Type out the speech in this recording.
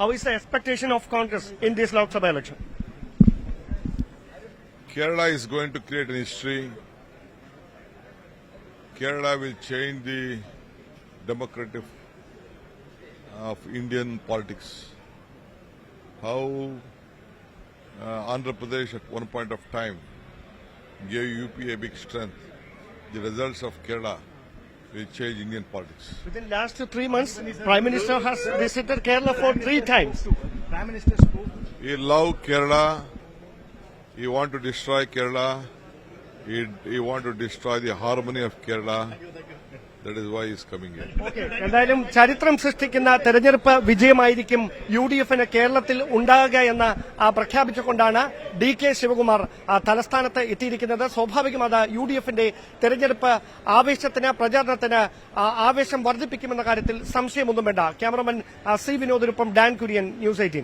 How is the expectation of Congress in this Lok Sabha election? Kerala is going to create an history. Kerala will change the democratic of Indian politics. How uh, Andhra Pradesh at one point of time gave UP a big strength. The results of Kerala will change Indian politics. Within last three months, Prime Minister has visited Kerala for three times. Prime Minister spoke. He love Kerala. He want to destroy Kerala. He, he want to destroy the harmony of Kerala. എന്തായാലും ചരിത്രം സൃഷ്ടിക്കുന്ന തെരഞ്ഞെടുപ്പ് വിജയമായിരിക്കും U D എഫിന് കേരളത്തിൽ ഉണ്ടാകുക എന്ന് പ്രഖ്യാപിച്ചുകൊണ്ടാണ് D K Shivakumar തലസ്ഥാനത്ത് എത്തിയിരിക്കുന്നത്. സ്വാഭാവികം അത് യു ഡി എഫിന്റെ തെരഞ്ഞെടുപ്പ് ആവേശത്തിന് പ്രചാരണത്തിന് ആവേശം വർദ്ധിപ്പിക്കുമെന്ന കാര്യത്തിൽ സംശയമൊന്നും വേണ്ട. ക്യാമറമാൻ സി വിനോദിനൊപ്പം ഡാൻ കുര്യൻ ന്യൂസ് എയ്റ്റീൻ.